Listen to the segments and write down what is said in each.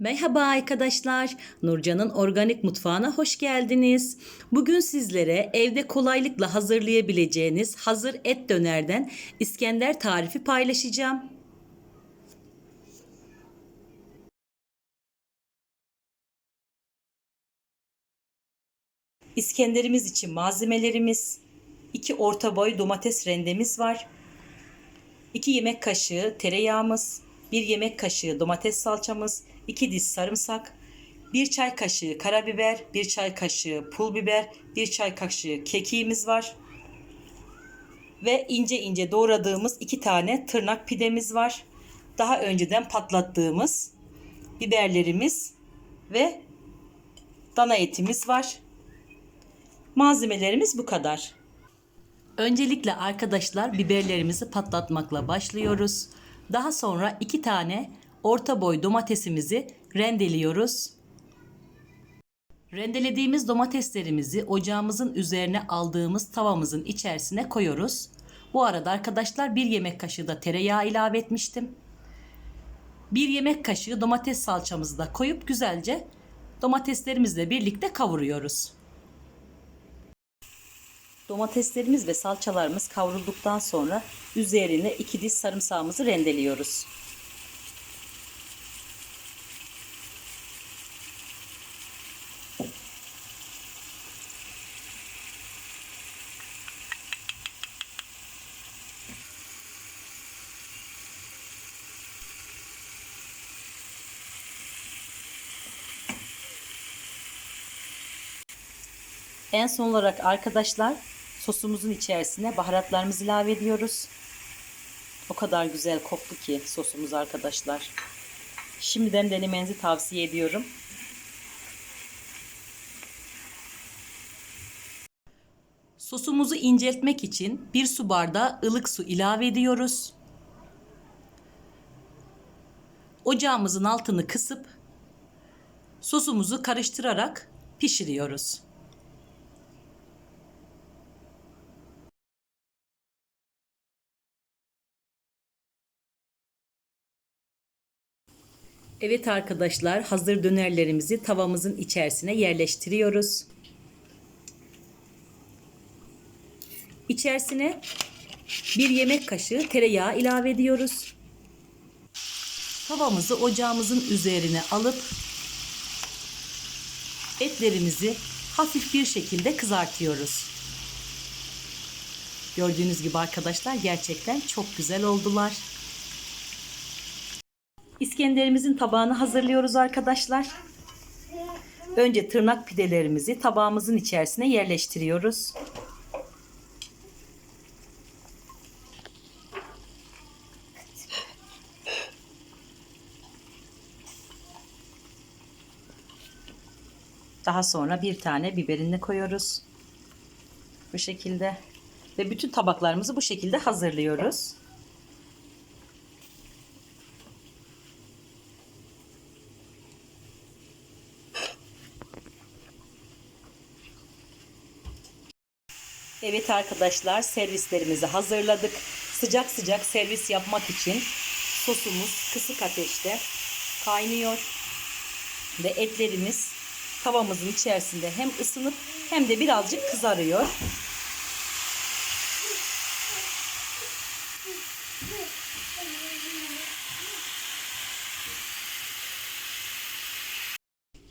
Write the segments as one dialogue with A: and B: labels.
A: Merhaba arkadaşlar. Nurcan'ın organik mutfağına hoş geldiniz. Bugün sizlere evde kolaylıkla hazırlayabileceğiniz hazır et dönerden İskender tarifi paylaşacağım. İskenderimiz için malzemelerimiz 2 orta boy domates rendemiz var. 2 yemek kaşığı tereyağımız, 1 yemek kaşığı domates salçamız, 2 diş sarımsak, 1 çay kaşığı karabiber, 1 çay kaşığı pul biber, 1 çay kaşığı kekiğimiz var. Ve ince ince doğradığımız 2 tane tırnak pidemiz var. Daha önceden patlattığımız biberlerimiz ve dana etimiz var. Malzemelerimiz bu kadar. Öncelikle arkadaşlar biberlerimizi patlatmakla başlıyoruz. Daha sonra iki tane orta boy domatesimizi rendeliyoruz. Rendelediğimiz domateslerimizi ocağımızın üzerine aldığımız tavamızın içerisine koyuyoruz. Bu arada arkadaşlar bir yemek kaşığı da tereyağı ilave etmiştim. Bir yemek kaşığı domates salçamızı da koyup güzelce domateslerimizle birlikte kavuruyoruz. Domateslerimiz ve salçalarımız kavrulduktan sonra üzerine iki diş sarımsağımızı rendeliyoruz. En son olarak arkadaşlar sosumuzun içerisine baharatlarımızı ilave ediyoruz. O kadar güzel koktu ki sosumuz arkadaşlar. Şimdiden denemenizi tavsiye ediyorum. Sosumuzu inceltmek için bir su bardağı ılık su ilave ediyoruz. Ocağımızın altını kısıp sosumuzu karıştırarak pişiriyoruz. Evet arkadaşlar hazır dönerlerimizi tavamızın içerisine yerleştiriyoruz. İçerisine bir yemek kaşığı tereyağı ilave ediyoruz. Tavamızı ocağımızın üzerine alıp etlerimizi hafif bir şekilde kızartıyoruz. Gördüğünüz gibi arkadaşlar gerçekten çok güzel oldular. İskenderimizin tabağını hazırlıyoruz arkadaşlar. Önce tırnak pidelerimizi tabağımızın içerisine yerleştiriyoruz. Daha sonra bir tane biberini koyuyoruz. Bu şekilde. Ve bütün tabaklarımızı bu şekilde hazırlıyoruz. Evet arkadaşlar servislerimizi hazırladık. Sıcak sıcak servis yapmak için sosumuz kısık ateşte kaynıyor. Ve etlerimiz tavamızın içerisinde hem ısınıp hem de birazcık kızarıyor.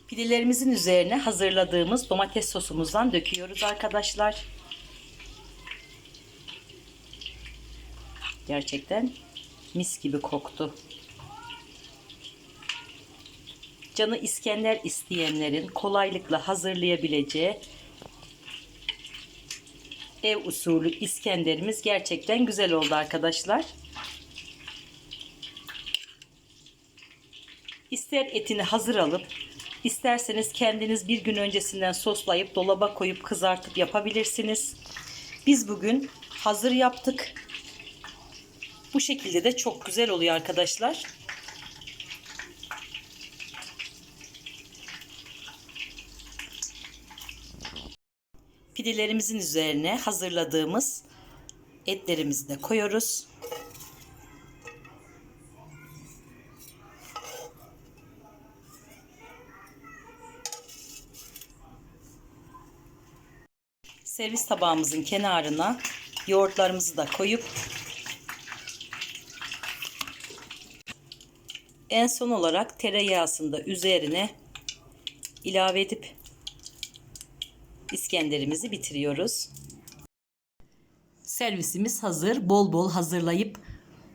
A: Pidelerimizin üzerine hazırladığımız domates sosumuzdan döküyoruz arkadaşlar. Gerçekten mis gibi koktu. Canı İskender isteyenlerin kolaylıkla hazırlayabileceği ev usulü İskenderimiz gerçekten güzel oldu arkadaşlar. İster etini hazır alıp isterseniz kendiniz bir gün öncesinden soslayıp dolaba koyup kızartıp yapabilirsiniz. Biz bugün hazır yaptık. Bu şekilde de çok güzel oluyor arkadaşlar. Pidelerimizin üzerine hazırladığımız etlerimizi de koyuyoruz. Servis tabağımızın kenarına yoğurtlarımızı da koyup en son olarak tereyağısını da üzerine ilave edip İskenderimizi bitiriyoruz. Servisimiz hazır. Bol bol hazırlayıp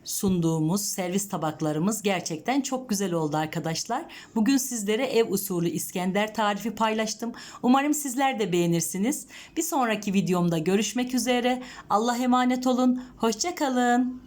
A: sunduğumuz servis tabaklarımız gerçekten çok güzel oldu arkadaşlar. Bugün sizlere ev usulü İskender tarifi paylaştım. Umarım sizler de beğenirsiniz. Bir sonraki videomda görüşmek üzere. Allah emanet olun. Hoşça kalın.